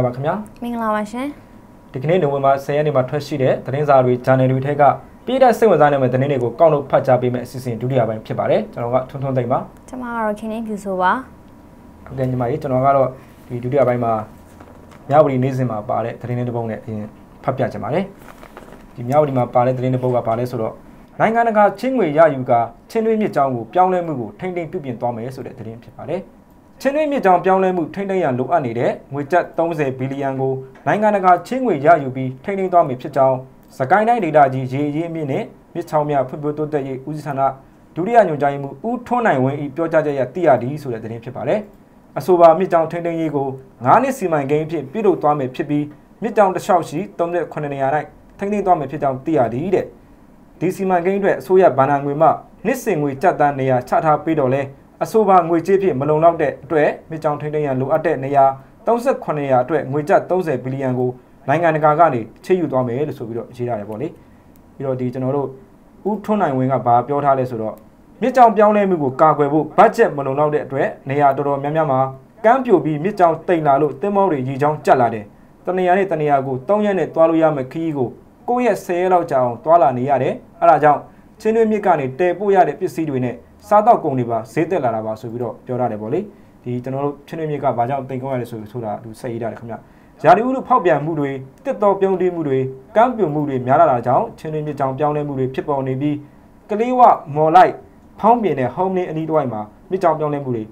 မင်္ဂလာပါခင်ဗျာမင်္ဂလာပါရှင်ဒီကနေ့နိုဝင်ဘာ10ရက်နေ့မှာထွက်ရှိတဲ့သတင်းစာတွေဂျာနယ်တွေထဲကပြည်တဲ့စိတ်ဝင်စားနေတဲ့သတင်းတွေကိုကောက်လို့ဖတ်ကြားပေးမယ့်အစီအစဉ်ဒုတိယပိုင်းဖြစ်ပါတယ်ကျွန်တော်ကထွန်းထွန်းသိမ့်ပါကျွန်မကတော့ခင်းင်းဖြူဆိုပါဟုတ်ကဲ့ညီမကြီးကျွန်တော်ကတော့ဒီဒုတိယပိုင်းမှာမြဝတီနေ့စဉ်မှာပါတဲ့သတင်းတွေတစ်ပုဒ်နဲ့အရင်ဖတ်ပြချင်ပါတယ်ဒီမြဝတီမှာပါတဲ့သတင်းတစ်ပုဒ်ကပါလဲဆိုတော့နိုင်ငံတကာချင်းငွေရယူကချင်းတွင်းမြစ်ကြောင်းကိုပြောင်းလဲမှုကိုထိမ့်သိမ့်ပြုပြင်သွားမယ်ဆိုတဲ့သတင်းဖြစ်ပါတယ် ချင်းတွင်းမြစ်ကြောင်းပြောင်းလဲမှုထိမ့်သိမ့်ရန်လိုအပ်နေတဲ့ငွေကျပ်30ဘီလီယံကိုနိုင်ငံတကာချင်းငွေရယူပြီးထိမ့်သိမ့်သွားမယ်ဖြစ်ကြောင်းစကိုင်းတိုင်းဒေသကြီးရေရေးအမြင့်နဲ့မြစ်ချောင်းများဖွံ့ဖြိုးတိုးတက်ရေးဦးစီးဌာနဒုတိယညွှန်ကြားရေးမှူးဦးထွန်းနိုင်ဝင်းဤပြောကြားချက်ရသိရသည်ဆိုတဲ့သတင်းဖြစ်ပါတယ်အဆိုပါမြစ်ကြောင်းထိန်းသိမ်းရေးကို9နှစ်စီမံကိန်းအဖြစ်ပြုလုပ်သွားမယ်ဖြစ်ပြီးမြစ်ကြောင်းတစ်လျှောက်ရှိ38နေရာ၌ထိန်းသိမ်းသွားမယ်ဖြစ်ကြောင်းသိရသည်တဲ့ဒီစီမံကိန်းအတွက်အစိုးရဗဏ္ဍာငွေမှနှစ်စဉ်ငွေကျပ်သားနေရာချထားပေးတော့လဲ အဆိုပါငွေကြေးဖြင့်မလုံလောက်တဲ့အတွက်မြစ်ကြောင်းထိန်းသိမ်းရန်လိုအပ်တဲ့နေရာ38နေရာအတွက်ငွေကျပ်30ဘီလီယံကိုနိုင်ငံတကာကနေချေယူသွားမယ်လို့ဆိုပြီးတော့ရေးထားတယ်ပေါ့လေပြီးတော့ဒီကျွန်တော်တို့ဦးထွန်းနိုင်ဝင်းကဘာပြောထားလဲဆိုတော့မြစ်ကြောင်ပြောင်းလဲမှုကိုကာကွယ်ဖို့ဘတ်ဂျက်မလုံလောက်တဲ့အတွက်နေရာတော်တော်များများမှာကမ်းပြိုပြီးမြစ်ကြောင်တိမ်လာလို့တင်မောတွေရေချောင်းကျက်လာတယ်။တနေရာနဲ့တနေရာကို၃ရက်နဲ့တွားလို့ရမယ့်ခီးကို9ရက်10ရက်လောက်ကြာအောင်တွားလာနေရတယ်။အဲဒါကြောင့်ချင်းတွင်းမြစ်ကနေတည်ပို့ရတဲ့ပစ္စည်းတွေနဲ့ စားတော့ကုန်တွေပါဈေးတက်လာတာပါဆိုပြီးတော့ပြောထားတယ်ပေါ့လေ။ဒီကျွန်တော်တို့ချင်းတွင်းမြစ်ကဘာကြောင့်တိမ်ကောင်းရလဲဆိုဆိုတာသူဆက်ရေးထားတယ်ခင်ဗျ။ရာဒီဥတုဖောက်ပြန်မှုတွေတစ်တော်ပြုံးတီးမှုတွေကမ်းပြိုမှုတွေများလာတာကြောင့်ချင်းတွင်းမြစ်ကြောင်ပြောင်းလဲမှုတွေဖြစ်ပေါ်နေပြီးကလေးဝမော်လိုက်ဖောင်းပြင်းတဲ့ home နေအနီးတစ်ဝိုက်မှာမြစ်ကြောင်ပြောင်းလဲမှုတွေ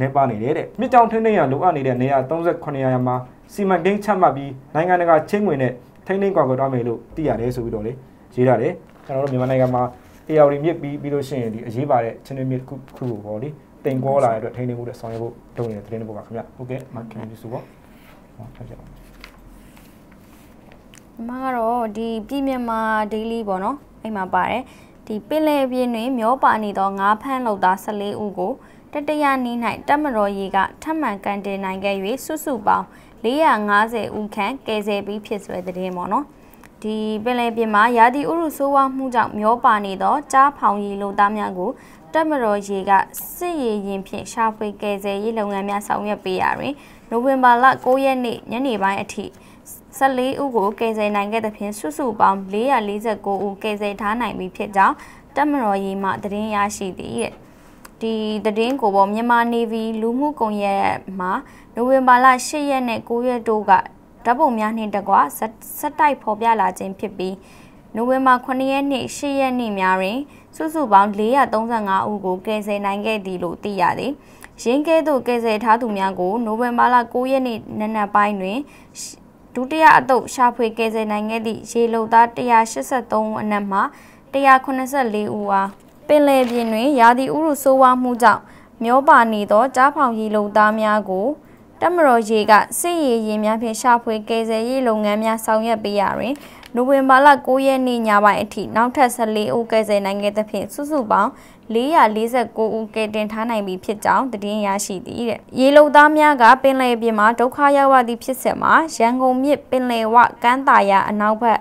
နေပါနေတယ်တဲ့မြစ်ကြောင်ထိန်းသိမ်းရလိုအပ်နေတဲ့နေရာ38ရာမှာစီမံကိန်းချမှတ်ပြီးနိုင်ငံတကာချင်းဝင်နဲ့ထိန်းသိမ်းကွာကွယ်သွားမယ်လို့သိရတယ်ဆိုပြီးတော့လေရေးရတယ်ကျွန်တော်တို့မြန်မာနိုင်ငံမှာ AR မြစ်ပြီးပြီးလို့ရှိရင်ဒီအရေးပါတဲ့ချင်းတွင်းမြစ်ခုခုကိုပေါ့လေတိမ်ကောလာတဲ့အတွက်ထိန်းသိမ်းမှုတွေဆောင်ရွက်ဖို့လုပ်နေတဲ့သတင်းတွေပေါ့ပါခင်ဗျဟုတ်ကဲ့မခင်ဗျစုပေါ့ဟောဆက်ကြပါမကတော့ဒီပြည်မြန်မာ daily ပေါ့နော်အဲ့မှာပါတယ်ဒီပင်လယ်ပြင်တွင်မျောပါနေသောငါးဖမ်းလောက်သား14ဦးကိုတတရနီး၌တက်မတော်ရီကထပ်မံကန်တင်နိုင်ခဲ့၍စုစုပေါင်း450ဦးခန့်ကယ်ဆယ်ပြီးဖြစ်ဆွဲတဲ့ပေါ့နော် ဒီပင်လယ်ပြင်မှာရာသီဥတုဆိုးဝါးမှုကြောင့်မျောပါနေသောကြားဖောင်ရီလိုသားများကိုတက်မတော်ရေကစစ်ရေးရင်ဖြင့်ရှာဖွေကယ်ဆယ်ရေးလုပ်ငန်းများဆောင်ရွက်ပေးရာတွင်နိုဝင်ဘာလ9ရက်နေ့ညနေပိုင်းအထိ14ဦးကိုကယ်ဆယ်နိုင်ခဲ့သဖြင့်စုစုပေါင်း449ဦးကယ်ဆယ်ထားနိုင်ပြီဖြစ်ကြောင်းတက်မတော်ရေမှသတင်းရရှိသည်တဲ့ဒီသတင်းကိုပေါ်မြန်မာ Navy လူမှုကွန်ရက်မှာနိုဝင်ဘာလ10ရက်နဲ့9ရက်တို့က ဓာတ်ပုံများနှင့်တကွဆက်တိုက်ဖော်ပြလာခြင်းဖြစ်ပြီးနိုဝင်ဘာ9ရက်နေ့10ရက်နေ့များတွင်စုစုပေါင်း435ဦးကိုကယ်ဆယ်နိုင်ခဲ့သည်လို့သိရသည်။ရင်းကဲသို့ကယ်ဆယ်ထားသူများကိုနိုဝင်ဘာလ9ရက်နေ့နနက်ပိုင်းတွင်ဒုတိယအတုပ်ရှာဖွေကယ်ဆယ်နိုင်ခဲ့သည့်ရေလုံသား183ဦးအနက်မှ184ဦးအားပင်လယ်ပြင်တွင် ရာသီဥတုဆိုးဝါးမှုကြောင့်မျောပါနေသောကြားဖောင်ရေလုံသားများကို တမတော်ရေကစစ်ရေးရင်များဖြင့်ရှာဖွေကယ်ဆယ်ရေးလုပ်ငန်းများဆောင်ရွက်ပေးရာတွင်နိုဝင်ဘာလ9ရက်နေ့ညပိုင်းအထိနောက်ထပ်14ဦးကယ်ဆယ်နိုင်ခဲ့သဖြင့်စုစုပေါင်း449ဦးကယ်တင်ထားနိုင်ပြီဖြစ်ကြောင်းသတင်းရရှိသည်တဲ့ရေလုံသားများကပင်လယ်ပြင်မှာဒုက္ခရောက်ရသည့်ဖြစ်စဉ်မှာရန်ကုန်မြစ်ပင်လယ်ဝကမ်းတာယာအနောက်ဘက်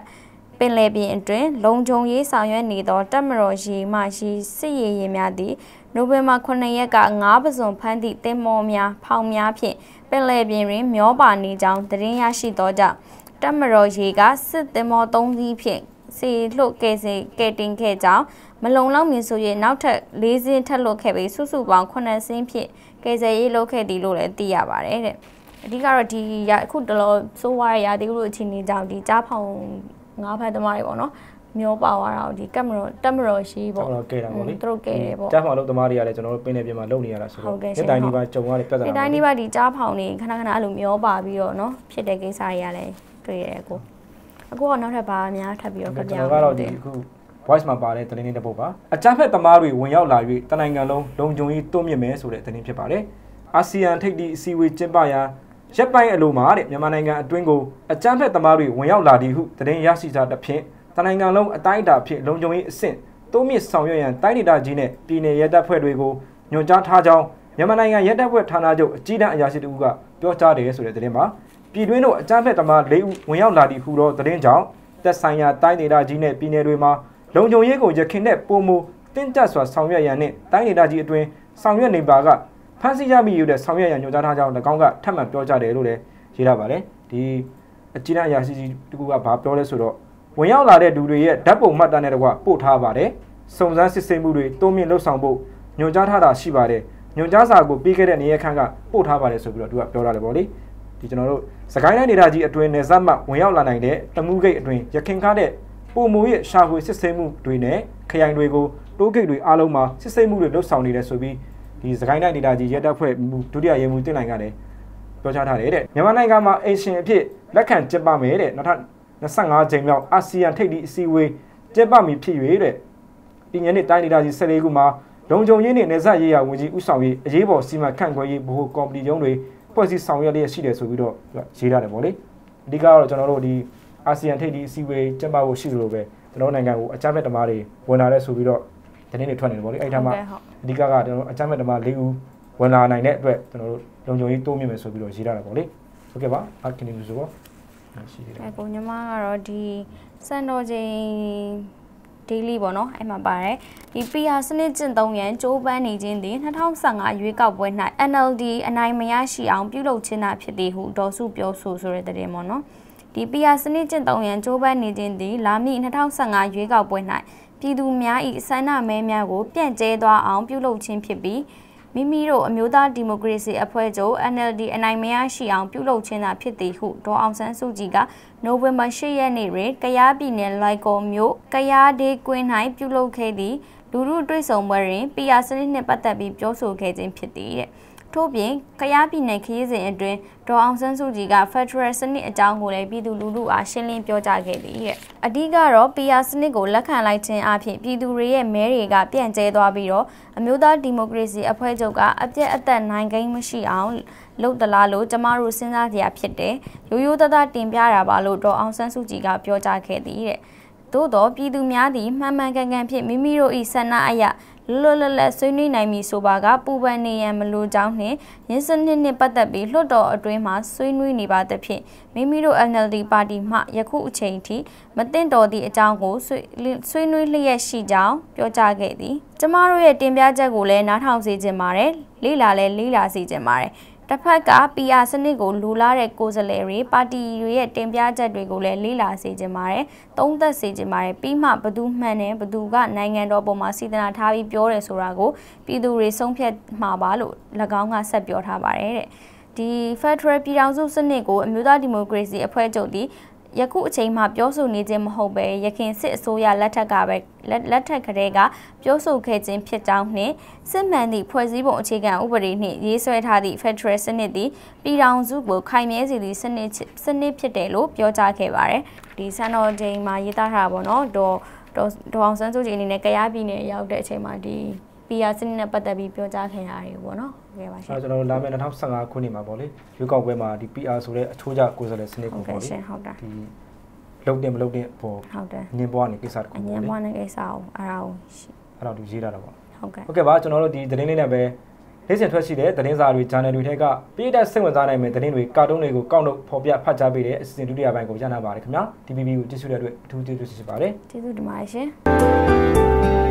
ပင်လယ်ပြင်အတွင်းလုံခြုံရေးဆောင်ရွက်နေသောတပ်မတော်ရေမှရှိစစ်ရေးရင်များသည် နိုဝင်ဘာ9ရက်က9ပစုံဖမ်းသည့်တင်မောများဖောင်များဖြင့်ပင်လယ်ပြင်တွင်မျောပါနေကြောင်းသတင်းရရှိသောကြောင့်တပ်မတော်ရေကစစ်တင်မော3စီးဖြင့်စီလှုပ်ကဲစေကဲတင်ခဲ့ကြောင်းမလုံလောက်မြင်ဆိုရင်နောက်ထပ်၄စင်းထပ်လွတ်ခဲ့ပြီးစုစုပေါင်း9စင်းဖြင့်ကဲဆယ်ရေးလုပ်ခဲ့သည်လို့လည်းသိရပါတယ်တဲ့အဓိကတော့ဒီအခုတလောစိုးဝါရရာသီဥတုအခြေအနေကြောင့်ဒီကြားဖောင်ငါးဖက်သမားတွေပေါ့နော် မျောပါသွားတာဒီကက်မရာတက်မရာရှိပေါ့ကျွန်တော်ကဲတာပေါ့လေသူတို့ကဲတယ်ပေါ့ကြားဖောင်လို့သမားတွေကလည်းကျွန်တော်တို့ပင်းနေပြင်မှာလုံနေရတာဆိုတော့ဒီတိုင်းဒီပါကြုံရတဲ့ပြဿနာဒီတိုင်းဒီပါဒီကြားဖောင်နေခဏခဏအဲ့လိုမျောပါပြီးတော့နော်ဖြစ်တဲ့ကိစ္စတွေကလည်းတွေ့ရတယ်ကိုအခုကနောက်ထပ်ဘာများထပ်ပြီးတော့ပြပြအောင်ကျွန်တော်ကတော့ဒီအခု voice မှာပါတဲ့သတင်းလေးတစ်ပုဒ်ပါအကြမ်းဖက်သမားတွေဝင်ရောက်လာ၍တနိုင်ငံလုံးလုံခြုံရေးတိုးမြင့်မယ်ဆိုတဲ့သတင်းဖြစ်ပါတယ်အာဆီယံထိပ်သီးအစည်းအဝေးကျင်းပရာရက်ပိုင်းအလိုမှာတဲ့မြန်မာနိုင်ငံအတွင်းကိုအကြမ်းဖက်သမားတွေဝင်ရောက်လာသည်ဟုသတင်းရရှိကြတဲ့ဖြင့် တနိုင်ငံလုံးအတိုင်းအတာဖြင့်လုံခြုံရေးအဆင့်တိုးမြင့်ဆောင်ရွက်ရန်တိုင်းဒေသကြီးနဲ့ပြည်내ရဲတပ်ဖွဲ့တွေကိုညွှန်ကြားထားကြောင်းမြန်မာနိုင်ငံရဲတပ်ဖွဲ့ဌာနချုပ်အကြီးတန်းအရာရှိတူကပြောကြားတယ်ဆိုတဲ့သတင်းပါပြည်တွင်းတို့အကြမ်းဖက်သမား၄ဦးဝင်ရောက်လာသည့်ဟူသောသတင်းကြောင့်သက်ဆိုင်ရာတိုင်းဒေသကြီးနဲ့ပြည်내တွေမှာလုံခြုံရေးကိုရခင်တဲ့ပုံမူတင်းကျပ်စွာဆောင်ရွက်ရန်နဲ့တိုင်းဒေသကြီးအတွင်းဆောင်ရွက်နေပါကဖမ်းဆီးရမိရတဲ့ဆောင်ရွက်ရန်ညွှန်ကြားထားကြောင်း၎င်းကထပ်မံပြောကြားတယ်လို့လည်းရေးထားပါတယ်ဒီအကြီးအရာရှိကြီးတကူကဘာပြောလဲဆိုတော့ ဝင်ရောက်လာတဲ့လူတွေရဲ့ဓာတ်ပုံမှတ်တမ်းနဲ့တကွပို့ထားပါတယ်စုံစမ်းစစ်ဆေးမှုတွေတိုးမြင့်လှုပ်ဆောင်ဖို့ညွှန်ကြားထားတာရှိပါတယ်ညွှန်ကြားစာကိုပြီးခဲ့တဲ့နေရခန့်ကပို့ထားပါတယ်ဆိုပြီးတော့သူကပြောထားတယ်ပေါ့လေဒီကျွန်တော်တို့စကိုင်းတိုင်းဒေသကြီးအတွင်းနယ်စပ်မှဝင်ရောက်လာနိုင်တဲ့တမှုဂိတ်အတွင်းရခင်ကားတဲ့ပုံမူရဲ့ရှာဖွေစစ်ဆေးမှုတွေနဲ့ခရိုင်တွေကိုတိုးဂိတ်တွေအားလုံးမှာစစ်ဆေးမှုတွေလှုပ်ဆောင်နေတယ်ဆိုပြီးဒီစကိုင်းတိုင်းဒေသကြီးရဲတပ်ဖွဲ့ဒုတိယရဲမှူးတင်နိုင်ကလည်းပြောကြားထားတယ်တဲ့မြန်မာနိုင်ငံမှာအရှင်အဖြစ်လက်ခံကျင်းပမယ်တဲ့နောက်ထပ် 25ကြိမ်မြောက်အာဆီယံထိပ်သီးအစည်းအဝေးကျင်းပမည်ဖြစ်၍တဲ့ဒီညနေတိုင်းဒေသကြီး14ခုမှာလုံခြုံရေးနဲ့နေဆက်ရေးရာဝန်ကြီးဦးဆောင်ရေးအရေးပေါ်စီမံခန့်ခွဲရေးဗဟိုကော်မတီရုံးတွေဖွဲ့စည်းဆောင်ရွက်လျက်ရှိတယ်ဆိုပြီးတော့ရေးထားတယ်ပေါ့လေအဓိကတော့ကျွန်တော်တို့ဒီအာဆီယံထိပ်သီးအစည်းအဝေးကျင်းပဖို့ရှိလို့ပဲကျွန်တော်နိုင်ငံကိုအကြမ်းဖက်ဓမ္မတွေဝင်လာတဲ့ဆိုပြီးတော့တင်းနေထွက်နေတယ်ပေါ့လေအဲ့ဒါမှအဓိကကကျွန်တော်တို့အကြမ်းဖက်ဓမ္မ၄ဦးဝင်လာနိုင်တဲ့အတွက်ကျွန်တော်တို့လုံခြုံရေးတိုးမြင့်မယ်ဆိုပြီးတော့ရေးထားတာပေါ့လေဟုတ်ကဲ့ပါအခင်းနေဆိုတော့ ရှိတယ်အဲကိုညီမကတော့ဒီစံတော်ချိန် daily ပေါ့နော်အဲ့မှာပါတယ်ဒီ PR စနစ်ကျင့်သုံးရန်ကြိုးပမ်းနေခြင်းသည်2015ရွေးကောက်ပွဲ၌ NLD အနိုင်မရရှိအောင်ပြုလုပ်ခြင်းသာဖြစ်သည်ဟုဒေါ်စုပြောဆိုဆိုတဲ့တဲ့ပေါ့နော်ဒီ PR စနစ်ကျင့်သုံးရန်ကြိုးပမ်းနေခြင်းသည်လာမည့်2015ရွေးကောက်ပွဲ၌ပြည်သူများ၏ဆန္ဒမဲများကိုပြန့်ကျဲသွားအောင်ပြုလုပ်ခြင်းဖြစ်ပြီး မိမိတို့အမျိုးသားဒီမိုကရေစီအဖွဲ့ချုပ် NLD အနိုင်မရရှိအောင်ပြုလုပ်ခြင်းသာဖြစ်သည်ဟုဒေါ်အောင်ဆန်းစုကြည်ကနိုဝင်ဘာ10ရက်နေ့တွင်ကယားပြည်နယ်လိုက်ကောမြို့ကယားဒေးကွင်း၌ပြုလုပ်ခဲ့သည့်လူမှုတွေ့ဆုံပွဲတွင် PR စနစ်နှင့်ပတ်သက်ပြီးပြောဆိုခဲ့ခြင်းဖြစ်သည်တဲ့ ထို့ပြင်ကယားပြည်နယ်ခရီးစဉ်အတွင်းဒေါ်အောင်ဆန်းစုကြည်က Federal စနစ်အကြောင်းကိုလည်းပြည်သူလူထုအားရှင်းလင်းပြောကြားခဲ့သည်ရဲ့အဓိကတော့ PR စနစ်ကိုလက်ခံလိုက်ခြင်းအပြင်ပြည်သူတွေရဲ့မဲတွေကပြန့်ကျဲသွားပြီးတော့အမျိုးသားဒီမိုကရေစီအဖွဲ့ချုပ်ကအပြည့်အသက်နိုင်ကိန်းမရှိအောင်လုပ်သလားလို့ကျမတို့စဉ်းစားကြရဖြစ်တယ်ရိုးရိုးသားသားတင်ပြတာပါလို့ဒေါ်အောင်ဆန်းစုကြည်ကပြောကြားခဲ့သည်တဲ့ သို့တော့ပြည်သူများသည်မှန်မှန်ကန်ကန်ဖြင့်မိမိတို့၏ဆန္ဒအရလွတ်လွတ်လပ်ဆွေးနွေးနိုင်မည်ဆိုပါကပူပန်နေရန်မလိုကြောင်းနှင့်ရင်းစနစ်နှင့်ပတ်သက်ပြီးလွှတ်တော်အတွင်းမှဆွေးနွေးနေပါသဖြင့်မိမိတို့ NLD ပါတီမှယခုအချိန်ထိမသိတော်သည့်အကြောင်းကိုဆွေးနွေးလျက်ရှိကြောင်းပြောကြားခဲ့သည် ကျမတို့ရဲ့တင်ပြချက်ကိုလည်းနားထောင်စေချင်ပါတယ်လေးလာလည်းလေးလာစေချင်ပါတယ် တစ်ဖက်က PR စနစ်ကိုလူလာတဲ့ကိုယ်စားလှယ်တွေပါတီတွေရဲ့တင်ပြချက်တွေကိုလည်းလေ့လာစေချင်ပါတယ်။သုံးသပ်စေချင်ပါတယ်။ပြီးမှဘသူမှန်တယ်ဘသူကနိုင်ငံတော်ပေါ်မှာစီဒနာထားပြီးပြောတယ်ဆိုတာကိုပြည်သူတွေဆုံးဖြတ်မှာပါလို့၎င်းကဆက်ပြောထားပါတယ်တဲ့။ဒီ Federal ပြည်ထောင်စုစနစ်ကိုအမျိုးသားဒီမိုကရေစီအဖွဲ့ချုပ်သည် ယခုအချိန်မှပြောဆိုနေခြင်းမဟုတ်ပဲရခင်စစ်အစိုးရလက်ထက်ကပဲလက်ထက်ကလေးကပြောဆိုခဲ့ခြင်းဖြစ်ကြောင်းနှင့်စစ်မှန်သည့်ဖွဲ့စည်းပုံအခြေခံဥပဒေနှင့်ရေးဆွဲထားသည့် Federal စနစ်သည်ပြည်ထောင်စုကိုခိုင်မြဲစေသည့်စနစ်စနစ်ဖြစ်တယ်လို့ပြောကြားခဲ့ပါတယ်။ဒီစံတော်ချိန်မှာရေးသားထားတာပေါ့နော်။ဒေါ်ဒေါ်အောင်ဆန်းစုကြည်အနေနဲ့ကရားပြည်နယ်ရောက်တဲ့အချိန်မှာဒီ PR စနစ်နဲ့ပတ်သက်ပြီးပြောကြားခဲ့တာတွေပေါ့နော်။ဟုတ်ကဲ့ပါရှင်။အဲကျွန်တော်တို့လာမယ့်2015ခုနှစ်မှာပေါ့လေရွေးကောက်ပွဲမှာဒီ PR ဆိုတဲ့အချိုးကျကိုယ်စားလှယ်စနစ်ကိုပေါ့လေဟုတ်ဟုတ်တာဒီလုံတင်မလုံတင်ပေါ်ဟုတ်တယ်ညင်ပွားနေကိစ္စတခုပေါ့လေညင်ပွားနေကိစ္စကိုအဲ့ဒါကိုအဲ့ဒါသူရေးတာတော့ပေါ့ဟုတ်ကဲ့ဟုတ်ကဲ့ပါကျွန်တော်တို့ဒီသတင်းလေးနဲ့ပဲနေ့စဉ်ထွက်ရှိတဲ့သတင်းစာတွေဂျာနယ်တွေထဲကပြည်သက်စိတ်ဝင်စားနိုင်မယ့်သတင်းတွေကာတွန်းတွေကိုကောက်လို့ဖော်ပြဖတ်ကြားပေးတဲ့အစီအစဉ်ဒုတိယပိုင်းကိုရနာပါတယ်ခင်ဗျာ DPP ကိုကြည့်ရှုတဲ့အတွက်အထူးကျေးဇူးရှိပါတယ်ကျေးဇူးတင်ပါတယ်ရှင်